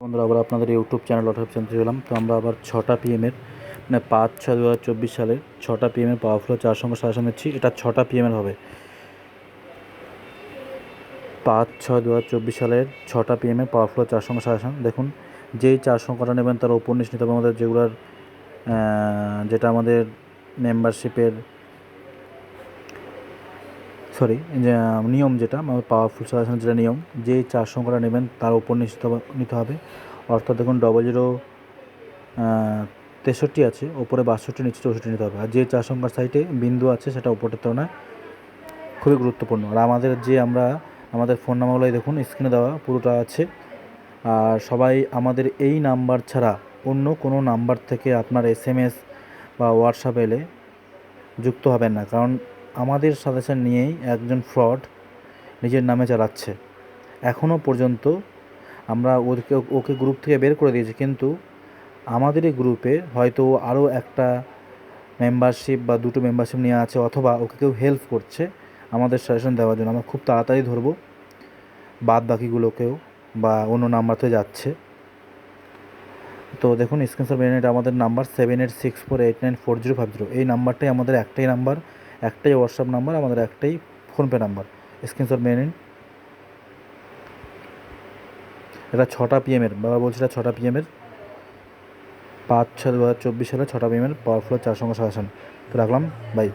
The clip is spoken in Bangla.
বন্ধুরা, আবার আপনাদের ইউটিউব চ্যানেল অটোপ চ্যানেল এলাম। তো আমরা আবার ছটা পিএমের মানে পাঁচ ছয় দু হাজার চব্বিশ সালের ছটা পিএমের পাওয়ারফুল চার সংখ্যা সাজেশন দিচ্ছি এটা ছটা পিএমের হবে। পাঁচ ছয় দু হাজার চব্বিশ সালের ছটা পিএমের পাওয়ারফুল চার সংখ্যা সাজেশন দেখুন, যেই চার সংখ্যাটা নেবেন তার নিতে হবে আমাদের যেগুলোর যেটা আমাদের মেম্বারশিপের সরি যে নিয়ম যেটা পাওয়ারফুল সাজেশন যেটা নিয়ম যেই চার সংখ্যাটা নেবেন তার উপর নিশ্চিত নিতে হবে। অর্থাৎ দেখুন ডবল জিরো তেষট্টি আছে ওপরে বাষট্টি, নিচে চৌষট্টি নিতে হবে। আর যে চার সংখ্যার সাইটে বিন্দু আছে, সেটা উপরের তুলনায় খুবই গুরুত্বপূর্ণ। আর আমাদের যে আমরা, আমাদের ফোন নাম্বারগুলোই দেখুন স্ক্রিনে দেওয়া পুরোটা আছে। আর সবাই আমাদের এই নাম্বার ছাড়া অন্য কোনো নাম্বার থেকে আপনার এস বা হোয়াটসঅ্যাপ এলে যুক্ত হবেন না। কারণ আমাদের সাজেশন নিয়েই একজন ফ্রড নিজের নামে চালাচ্ছে। এখনও পর্যন্ত আমরা ওকে ওকে গ্রুপ থেকে বের করে দিয়েছি, কিন্তু আমাদের গ্রুপে হয়তো আরও একটা মেম্বারশিপ বা দুটো মেম্বারশিপ নিয়ে আছে, অথবা ওকে কেউ হেল্প করছে আমাদের সাজেশন দেওয়ার জন্য। আমরা খুব তাড়াতাড়ি ধরবো, বাদ বাকিগুলোকেও বা অন্য নাম্বার থেকে যাচ্ছে। তো দেখুন স্ক্রিনশট মেনে আমাদের number seven eight six four eight nine four zero five zero এই নাম্বারটাই আমাদের একটাই নাম্বার একটাই হোয়াটসঅ্যাপ নাম্বার আমাদের একটাই ফোনপে নাম্বার স্ক্রিনশট মেনে নিন। এটা ছটা পিএমের বাবা বলছি এটা ছটা পিএমের পাঁচ ছয় দু হাজার চব্বিশ সালে ছটা পিএমের পাওয়ারফুল চার সঙ্গে সাজেশন। তো রাখলাম বাই